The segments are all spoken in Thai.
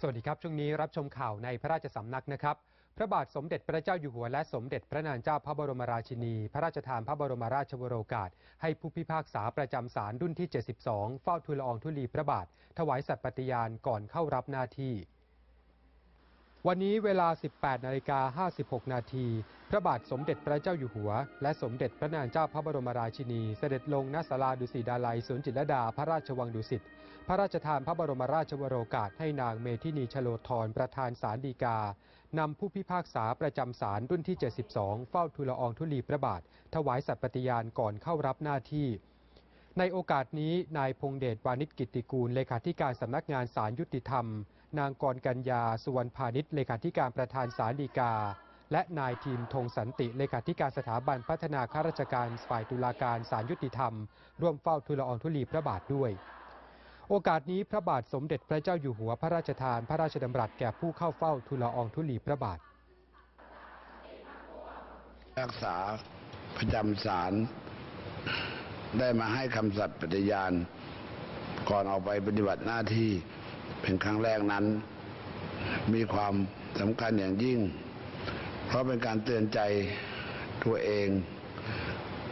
สวัสดีครับ ช่วงนี้รับชมข่าวในพระราชสำนักนะครับ พระบาทสมเด็จพระเจ้าอยู่หัวและสมเด็จพระนางเจ้าพระบรมราชินี พระราชทานพระบรมราชวโรกาส ให้ผู้พิพากษาประจำศาลรุ่นที่ 72 เฝ้าทูลอองธุลีพระบาท ถวายสัตย์ปฏิญาณก่อนเข้ารับหน้าที่ วันนี้เวลา 18 นาฬิกา 56 นาที พระบาทสมเด็จพระเจ้าอยู่หัว และสมเด็จพระนางเจ้าพระบรมราชินี เสด็จลงณศาลาดุสิตดาลัยสวนจิตรดาพระราชวังดุสิต พระราชทานพระบรมราชวโรกาสให้นางเมธินีชโลธรประธานศาลฎีกา นำผู้พิพากษาประจำศาลรุ่นที่ 72 เฝ้าทูลอองธุลีพระบาท ถวายสัตย์ปฏิญาณก่อนเข้ารับหน้าที่ในโอกาสนี้ นายพงเดชวานิชกิติกูล เลขาธิการสำนักงานศาลยุติธรรม นางกรกัญญาสุวรรณพาณิชย์เลขาธิการประธานศาลีกา และนายทีมธงสันติเลขาธิการสถาบันพัฒนาข้าราชการฝ่ายตุลาการศาลยุติธรรม ร่วมเฝ้าทูลละอองธุลีพระบาทด้วย โอกาสนี้พระบาทสมเด็จพระเจ้าอยู่หัวพระราชทานพระราชดำรัสแก่ผู้เข้าเฝ้าทูลละอองธุลีพระบาทรักษาประจำศาลได้มาให้คำสัตย์ปฏิญาณ ก่อนออกไปปฏิบัติหน้าที่ เป็นครั้งแรกนั้น มีความสำคัญอย่างยิ่ง เพราะเป็นการเตือนใจตัวเอง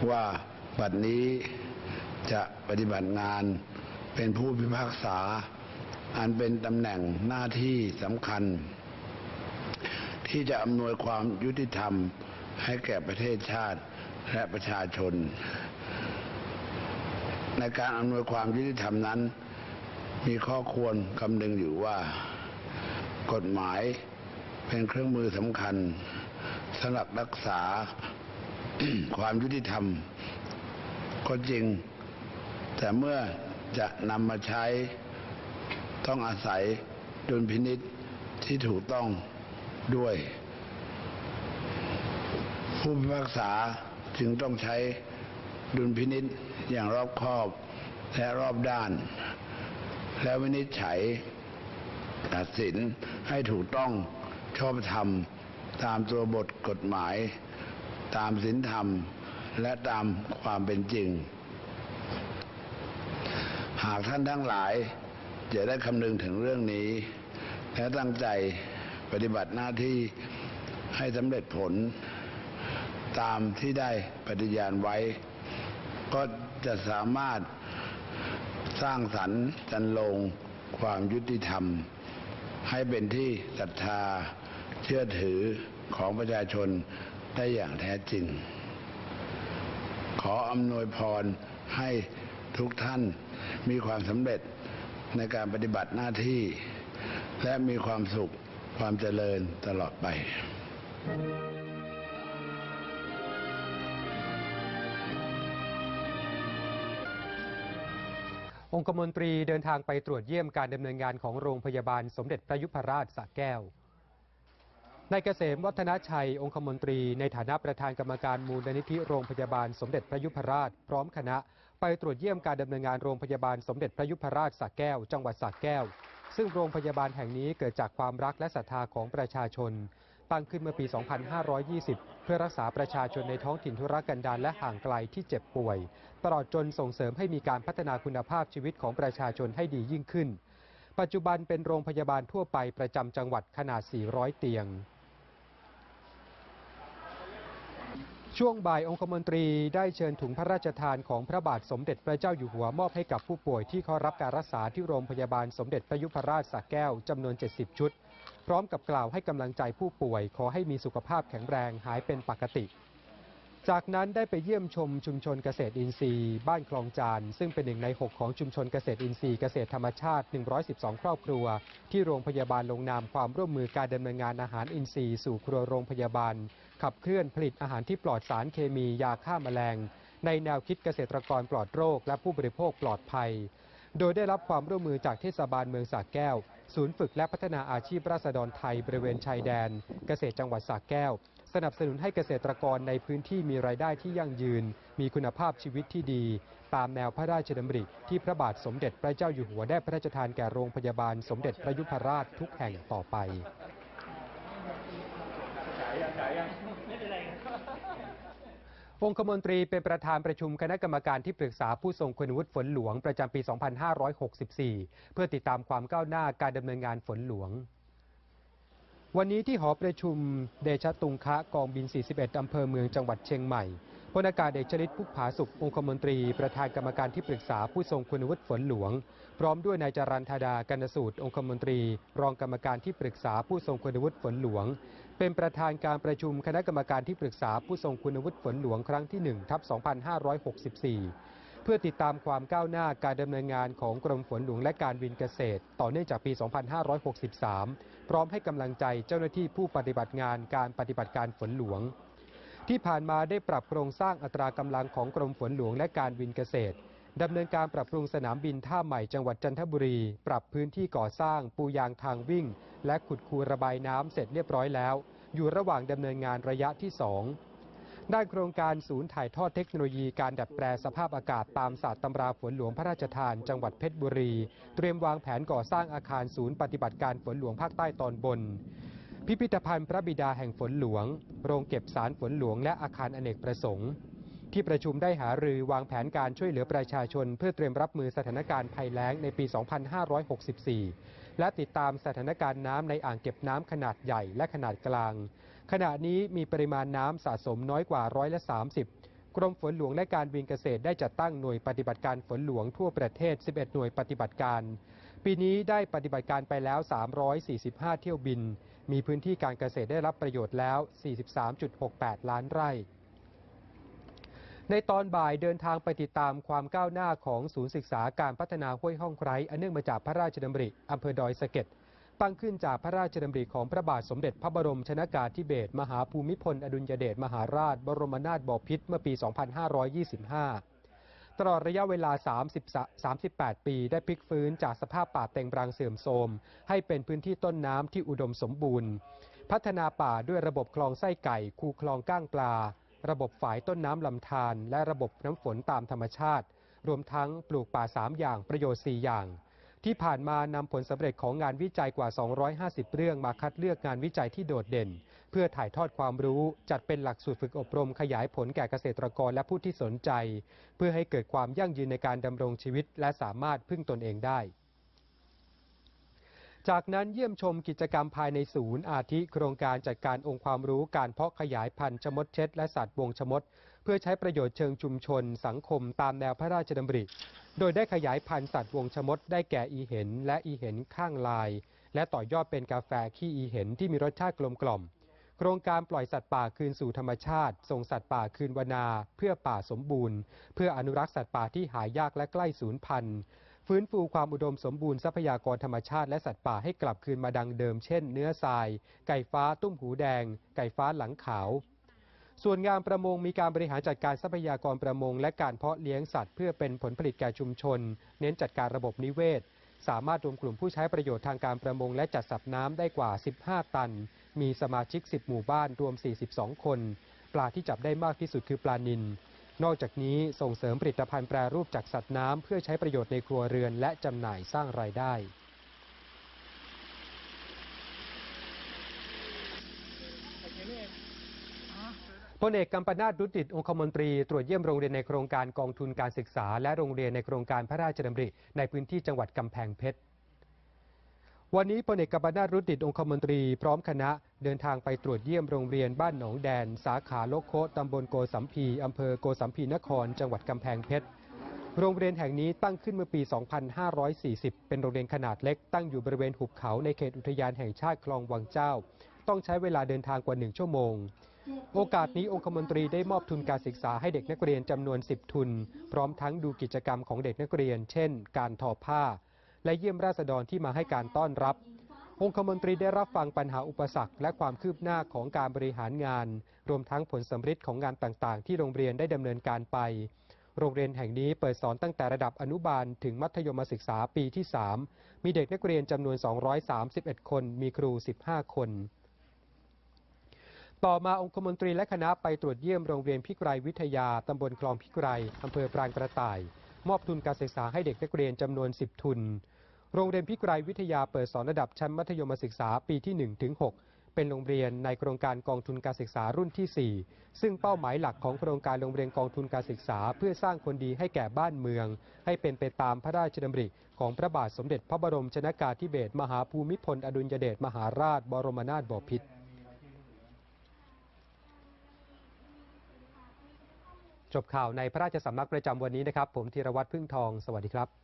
ว่าบัดนี้จะปฏิบัติงานเป็นผู้พิพากษา อันเป็นตำแหน่งหน้าที่สำคัญ ที่จะอำนวยความยุติธรรมให้แก่ประเทศชาติและประชาชน ในการอำนวยความยุติธรรมนั้น มีข้อควรคำนึงอยู่ว่า กฎหมายเป็นเครื่องมือสำคัญสำหรับรักษาความยุติธรรม ก็จริง แต่เมื่อจะนำมาใช้ต้องอาศัยดุลพินิษที่ถูกต้องด้วย ผู้พิพากษาจึงต้องใช้ดุลพินิษอย่างรอบคอบและรอบด้าน และวินิจฉัยตัดสินให้ถูกต้องชอบธรรม ตามตัวบทกฎหมาย ตามศีลธรรม และตามความเป็นจริง หากท่านทั้งหลายจะได้คำนึงถึงเรื่องนี้ และตั้งใจปฏิบัติหน้าที่ให้สำเร็จผล ตามที่ได้ปฏิญาณไว้ ก็จะสามารถ สร้างสรรค์จันลงความยุติธรรม ให้เป็นที่ศรัทธาเชื่อถือของประชาชนได้อย่างแท้จริง ขออำนวยพรให้ทุกท่านมีความสำเร็จในการปฏิบัติหน้าที่ และมีความสุขความเจริญตลอดไป องคมนตรีเดินทางไปตรวจเยี่ยมการดำเนินงานของโรงพยาบาลสมเด็จพระยุพราชสระแก้วนายเกษมวัฒนชัย องคมนตรี ในฐานะประธานกรรมการมูลนิธิโรงพยาบาลสมเด็จพระยุพราช พร้อมคณะ ไปตรวจเยี่ยมการดำเนินงานโรงพยาบาลสมเด็จพระยุพราชสระแก้ว จังหวัดสระแก้ว ซึ่งโรงพยาบาลแห่งนี้เกิดจากความรักและศรัทธาของประชาชน ตั้งขึ้นเมื่อปี 2520 เพื่อรักษาประชาชนในท้องถิ่นทุรกันดารและห่างไกลที่เจ็บป่วย ตลอดจนส่งเสริมให้มีการพัฒนาคุณภาพชีวิตของประชาชนให้ดียิ่งขึ้น ปัจจุบันเป็นโรงพยาบาลทั่วไปประจำจังหวัดขนาด 400 เตียง ช่วงบ่ายองคมนตรีได้เชิญถุงพระราชทานของพระบาทสมเด็จพระเจ้าอยู่หัวมอบให้กับผู้ป่วยที่เข้ารับการรักษาที่โรงพยาบาลสมเด็จพระยุพราชสระแก้วจำนวน 70 ชุด พร้อมกับกล่าวให้กำลังใจผู้ป่วย ขอให้มีสุขภาพแข็งแรงหายเป็นปกติ จากนั้นได้ไปเยี่ยมชมชุมชนเกษตรอินทรีย์ บ้านคลองจานซึ่งเป็นหนึ่งใน 6 ของชุมชนเกษตรอินทรีย์เกษตรธรรมชาติ 112 ครอบครัว ที่โรงพยาบาลลงนามความร่วมมือการดำเนินงานอาหารอินทรีย์สู่ครัวโรงพยาบาล ขับเคลื่อนผลิตอาหารที่ปลอดสารเคมียาฆ่าแมลง ในแนวคิดเกษตรกรปลอดโรค และผู้บริโภคปลอดภัย โดยได้รับความร่วมมือจากเทศบาลเมืองสระแก้ว ศูนย์ฝึกและพัฒนาอาชีพราษฎรไทยบริเวณชายแดน เกษตรจังหวัดสระแก้ว สนับสนุนให้เกษตรกรในพื้นที่มีรายได้ที่ยั่งยืน มีคุณภาพชีวิตที่ดี ตามแนวพระราชดำริที่พระบาทสมเด็จพระเจ้าอยู่หัวได้พระราชทานแก่โรงพยาบาลสมเด็จพระยุพราชทุกแห่งต่อไปองคมนตรีเป็นประธานประชุมคณะกรรมการที่ปรึกษาผู้ทรงคุณวุฒิฝนหลวงประจำปี 2564 เพื่อติดตามความก้าวหน้าการดำเนินงานฝนหลวง วันนี้ที่หอประชุมเดชะตุงคะกองบิน 41 อำเภอเมืองจังหวัดเชียงใหม่พลอากาศเอกชลิตพุกผาสุของคมนตรี ประธานกรรมการที่ปรึกษาผู้ทรงคุณวุฒิฝนหลวง พร้อมด้วยนายจรันธดากันสูตร องคมนตรี รองกรรมการที่ปรึกษาผู้ทรงคุณวุฒิฝนหลวง เป็นประธานการประชุมคณะกรรมการที่ปรึกษาผู้ทรงคุณวุฒิฝนหลวงครั้งที่1ทับ2564 เพื่อติดตามความก้าวหน้าการดำเนินงานของกรมฝนหลวงและการบินเกษตร ต่อเนื่องจากปี 2563 พร้อมให้กำลังใจเจ้าหน้าที่ผู้ปฏิบัติงานการปฏิบัติการฝนหลวง ที่ผ่านมาได้ปรับโครงสร้างอัตรากำลังของกรมฝนหลวงและการบินเกษตรดำเนินการปรับปรุงสนามบินท่าใหม่จังหวัดจันทบุรี ปรับพื้นที่ก่อสร้าง ปูยางทางวิ่ง และขุดคูระบายน้ำเสร็จเรียบร้อยแล้ว อยู่ระหว่างดำเนินงานระยะที่ 2 ด้านโครงการศูนย์ถ่ายทอดเทคโนโลยีการดัดแปลสภาพอากาศตามศาสตร์ตำราฝนหลวงพระราชทานจังหวัดเพชรบุรี เตรียมวางแผนก่อสร้างอาคารศูนย์ปฏิบัติการฝนหลวงภาคใต้ตอนบน พิพิธภัณฑ์พระบิดาแห่งฝนหลวง โรงเก็บสารฝนหลวงและอาคารอเนกประสงค์ ที่ประชุมได้หารือวางแผนการช่วยเหลือประชาชน เพื่อเตรียมรับมือสถานการณ์ภัยแล้งในปี 2564 และติดตามสถานการณ์น้ำในอ่างเก็บน้ำขนาดใหญ่และขนาดกลาง ขณะนี้มีปริมาณน้ำสะสมน้อยกว่าร้อยละ30 กรมฝนหลวงและการบินเกษตรได้จัดตั้งหน่วยปฏิบัติการฝนหลวงทั่วประเทศ 11 หน่วยปฏิบัติการ ปีนี้ได้ปฏิบัติการไปแล้ว 345 เที่ยวบิน มีพื้นที่การเกษตรได้รับประโยชน์แล้ว 43.68 ล้านไร่ ในตอนบ่ายเดินทางไปติดตามความก้าวหน้าของศูนย์ศึกษาการพัฒนาห้วยห้องไคร้อันเนื่องมาจากพระราชดำริอำเภอดอยสะเก็ดตั้งขึ้นจากพระราชดำริของพระบาทสมเด็จพระบรมชนากาธิเบศรมหาภูมิพล อดุลยเดชมหาราช บรมนาถบพิตรเมื่อปี 2525 ตลอดระยะเวลา 30 38 ปีได้พลิกฟื้นจากสภาพป่าเต็งรังเสื่อมโทรม ให้เป็นพื้นที่ต้นน้ำที่อุดมสมบูรณ์ พัฒนาป่าด้วยระบบคลองไส้ไก่ คูคลองก้างปลา ระบบฝายต้นน้ำลำธารและระบบน้ำฝนตามธรรมชาติ รวมทั้งปลูกป่า 3 อย่างประโยชน์ 4 อย่าง ที่ผ่านมานำผลสำเร็จของงานวิจัยกว่า 250 เรื่องมาคัดเลือกงานวิจัยที่โดดเด่น เพื่อถ่ายทอดความรู้จัดเป็นหลักสูตรฝึกอบรมขยายผลแก่เกษตรกรและผู้ที่สนใจ เพื่อให้เกิดความยั่งยืนในการดำรงชีวิต และสามารถพึ่งตนเองได้ จากนั้นเยี่ยมชมกิจกรรมภายในศูนย์ อาทิโครงการจัดการองค์ความรู้การเพาะขยายพันธุ์ชมดเช็ด และสัตว์วงชมด เพื่อใช้ประโยชน์เชิงชุมชน สังคมตามแนวพระราชดำริ โดยได้ขยายพันธุ์สัตว์วงชมด ได้แก่อีเห็น และอีเห็นข้างลาย และต่อยอดเป็นกาแฟขี้อีเห็นที่มีรสชาติกลมกล่อม โครงการปล่อยสัตว์ป่าคืนสู่ธรรมชาติ ส่งสัตว์ป่าคืนวนา เพื่อป่าสมบูรณ์ เพื่ออนุรักษ์สัตว์ป่าที่หายากและใกล้สูญพันธุ์ ฟื้นฟูความอุดมสมบูรณ์ทรัพยากรธรรมชาติและสัตว์ป่าให้กลับคืนมาดังเดิมเช่น เนื้อทราย ไก่ฟ้าตุ้มหูแดง ไก่ฟ้าหลังขาว ส่วนงานประมงมีการบริหารจัดการทรัพยากรประมง และการเพาะเลี้ยงสัตว์เพื่อเป็นผลผลิตแก่ชุมชน เน้นจัดการระบบนิเวศ สามารถรวมกลุ่มผู้ใช้ประโยชน์ทางการประมง และจัดสับน้ำได้กว่า 15 ตัน มีสมาชิก 10 หมู่บ้านรวม 42 คน ปลาที่จับได้มากที่สุดคือปลานิล นอกจากนี้ส่งเสริมผลิตภัณฑ์แปรรูปจากสัตว์น้ำเพื่อใช้ประโยชน์ในครัวเรือนและจำหน่ายสร้างรายได้ พลเอกกัมปนาตรุดิตองคมนตรี ตรวจเยี่ยมโรงเรียนในโครงการกองทุนการศึกษา และโรงเรียนในโครงการพระราชดำริ ในพื้นที่จังหวัดกำแพงเพชร วันนี้พลเอกกัมปนาตรุดิตองคมนตรีพร้อมคณะเดินทางไปตรวจเยี่ยมโรงเรียนบ้านหนองแดน สาขาโลโคตำบลโกสัมพีอำเภอโกสัมพีนคร จังหวัดกำแพงเพชร โรงเรียนแห่งนี้ตั้งขึ้นเมื่อปี 2540 เป็นโรงเรียนขนาดเล็กตั้งอยู่บริเวณหุบเขาในเขตอุทยานแห่งชาติคลองวังเจ้า ต้องใช้เวลาเดินทางกว่า 1 ชั่วโมง โอกาสนี้องคมนตรีได้มอบทุนการศึกษาให้เด็กนักเรียนจำนวน 10 ทุน พร้อมทั้งดูกิจกรรมของเด็กนักเรียน เช่น การทอผ้า และเยี่ยมราษฎรที่มาให้การต้อนรับ องคมนตรีได้รับฟังปัญหาอุปสรรค และความคืบหน้าของการบริหารงาน รวมทั้งผลสำฤทธิ์ของงานต่างๆ ที่โรงเรียนได้ดำเนินการไป โรงเรียนแห่งนี้เปิดสอนตั้งแต่ระดับอนุบาลถึงมัธยมศึกษาปีที่ 3 มีเด็กนักเรียนจำนวน 231 คน มีครู 15 คนต่อมาองคมนตรีและคณะไปตรวจเยี่ยมโรงเรียนพิกรายวิทยา ตำบลคลองพิกรายอำเภอปรางกระต่าย มอบทุนการศึกษาให้เด็กนักเรียนจำนวน 10 ทุน โรงเรียนพิกรายวิทยาเปิดสอนระดับชั้นมัธยมศึกษาปีที่1ถึง6เป็นโรงเรียนในโครงการกองทุนการศึกษารุ่นที่ 4 ซึ่งเป้าหมายหลักของโครงการโรงเรียนกองทุนการศึกษา เพื่อสร้างคนดีให้แก่บ้านเมือง ให้เป็นไปตามพระราชดำริของพระบาทสมเด็จพระบรมชนากาธิเบศรมหาภูมิพลอดุลยเดชมหาราช บรมนาถบพิตรจบข่าวในพระราชสำนักประจำวันนี้นะครับ ผมธีรวัตรพึ่งทอง สวัสดีครับ